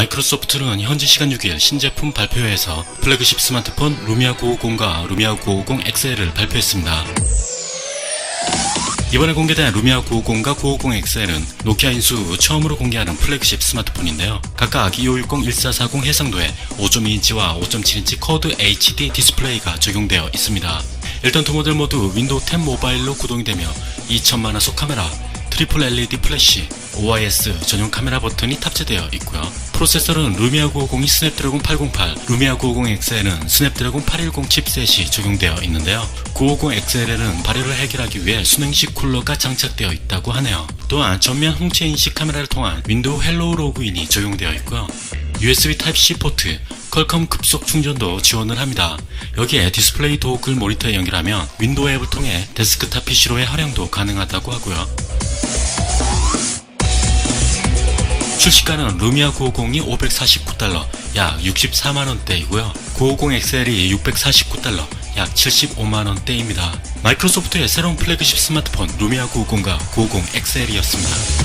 마이크로소프트는 현지 시간 6일 신제품 발표회에서 플래그십 스마트폰 루미아 950과 루미아 950 XL을 발표했습니다. 이번에 공개된 루미아 950과 950 XL은 노키아 인수 처음으로 공개하는 플래그십 스마트폰인데요. 각각 2560, 1440 해상도에 5.2인치와 5.7인치 커드 HD 디스플레이가 적용되어 있습니다. 일단 두 모델 모두 윈도우 10 모바일로 구동이 되며 2천만화소 카메라, 트리플 LED 플래시, OIS 전용 카메라 버튼이 탑재되어 있고요. 프로세서는 루미아 950이 스냅드래곤 808, 루미아 950 XL은 스냅드래곤 810 칩셋이 적용되어 있는데요. 950 XL에는 발열을 해결하기 위해 수냉식 쿨러가 장착되어 있다고 하네요. 또한 전면 홍채 인식 카메라를 통한 윈도우 헬로우 로그인이 적용되어 있고요. USB Type-C 포트, 퀄컴 급속 충전도 지원을 합니다. 여기에 디스플레이 도어글 모니터에 연결하면 윈도우 앱을 통해 데스크탑 PC로의 활용도 가능하다고 하고요. 출시가는 루미아 950이 549달러, 약 64만원대이고요. 950 XL이 649달러, 약 75만원대입니다. 마이크로소프트의 새로운 플래그십 스마트폰 루미아 950과 950 XL이었습니다.